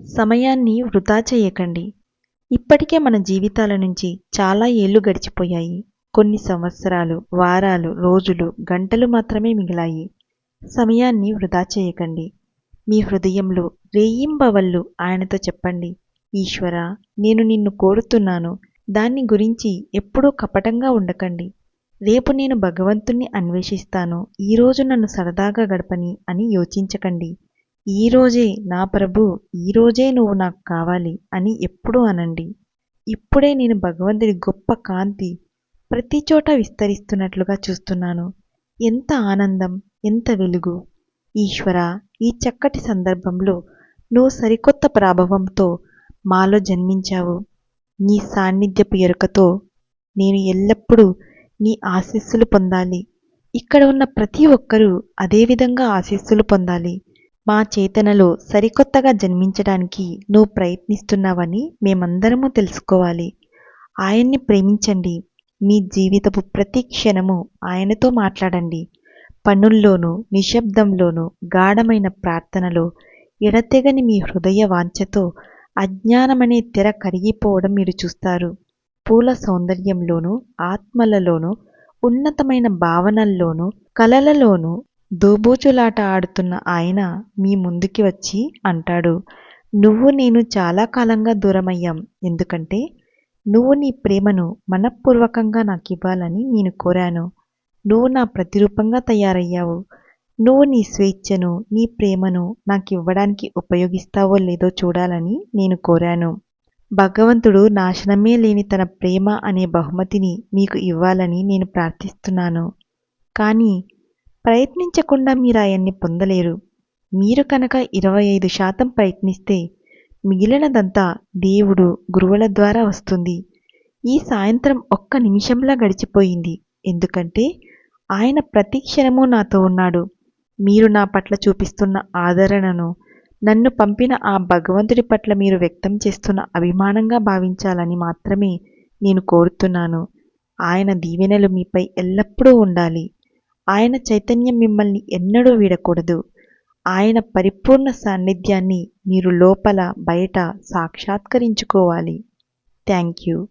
సమయాన్ని వృధా చేయకండి. ఇప్పటికే మన జీవితాల నుంచి చాలా ఏళ్ళు గడిచిపోయాయి. కొన్ని సంవత్సరాలు వారాలు రోజులు గంటలు మాత్రమే మిగిలాయి. సమయాన్ని వృధా చేయకండి. మీ హృదయంలో రేయింబవళ్ళు ఆయనతో చెప్పండి ఈశ్వర నేను నిన్ను కోరుతున్నాను. దాన్ని గురించి ఎప్పుడూ కపటంగా ఉండకండి. రేపు నేను భగవంతుణ్ణి అన్వేషిస్తాను. ఈరోజు నన్ను సరదాగా గడపని అని యోచించకండి. ఈరోజే నా ప్రభు ఈరోజే నువ్వు నాకు కావాలి అని ఎప్పుడూ అనండి. ఇప్పుడే నేను భగవంతుడి గొప్ప కాంతి ప్రతి చోట విస్తరిస్తున్నట్లుగా చూస్తున్నాను. ఎంత ఆనందం ఎంత వెలుగు. ఈశ్వర ఈ చక్కటి సందర్భంలో నువ్వు సరికొత్త ప్రాభవంతో మాలో జన్మించావు. నీ సాన్నిధ్యపు ఎరుకతో నేను ఎల్లప్పుడూ నీ ఆశీస్సులు పొందాలి. ఇక్కడ ఉన్న ప్రతి ఒక్కరూ అదేవిధంగా ఆశీస్సులు పొందాలి. మా చేతనలో సరికొత్తగా జన్మించడానికి నువ్వు ప్రయత్నిస్తున్నావని మేమందరము తెలుసుకోవాలి. ఆయన్ని ప్రేమించండి. మీ జీవితపు ప్రతి క్షణము ఆయనతో మాట్లాడండి. పనుల్లోనూ నిశ్శబ్దంలోనూ గాఢమైన ప్రార్థనలో ఎడతెగని మీ హృదయ వాంఛతో అజ్ఞానమనే తెర కరిగిపోవడం మీరు చూస్తారు. పూల సౌందర్యంలోనూ ఆత్మలలోనూ ఉన్నతమైన భావనల్లోనూ కలలలోనూ దోబూచులాట ఆడుతున్న ఆయన మీ ముందుకి వచ్చి అంటాడు. నువ్వు నేను చాలా కాలంగా దూరమయ్యాం. ఎందుకంటే నువ్వు నీ ప్రేమను మనఃపూర్వకంగా నాకు ఇవ్వాలని నేను కోరాను. నువ్వు నా ప్రతిరూపంగా తయారయ్యావు. నువ్వు నీ స్వేచ్ఛను నీ ప్రేమను నాకు ఇవ్వడానికి ఉపయోగిస్తావో లేదో చూడాలని నేను కోరాను. భగవంతుడు నాశనమే లేని తన ప్రేమ అనే బహుమతిని మీకు ఇవ్వాలని నేను ప్రార్థిస్తున్నాను. కానీ ప్రయత్నించకుండా మీరు ఆయన్ని పొందలేరు. మీరు కనుక ఇరవై ఐదు శాతం ప్రయత్నిస్తే మిగిలినదంతా దేవుడు గురువుల ద్వారా వస్తుంది. ఈ సాయంత్రం ఒక్క నిమిషంలా గడిచిపోయింది. ఎందుకంటే ఆయన ప్రతి క్షణము నాతో ఉన్నాడు. మీరు నా పట్ల చూపిస్తున్న ఆదరణను నన్ను పంపిన ఆ భగవంతుడి పట్ల మీరు వ్యక్తం చేస్తున్న అభిమానంగా భావించాలని మాత్రమే నేను కోరుతున్నాను. ఆయన దీవెనలు మీపై ఎల్లప్పుడూ ఉండాలి. ఆయన చైతన్యం మిమ్మల్ని ఎన్నడూ వీడకూడదు. ఆయన పరిపూర్ణ సాన్నిధ్యాన్ని మీరు లోపల బయట సాక్షాత్కరించుకోవాలి. Thank you.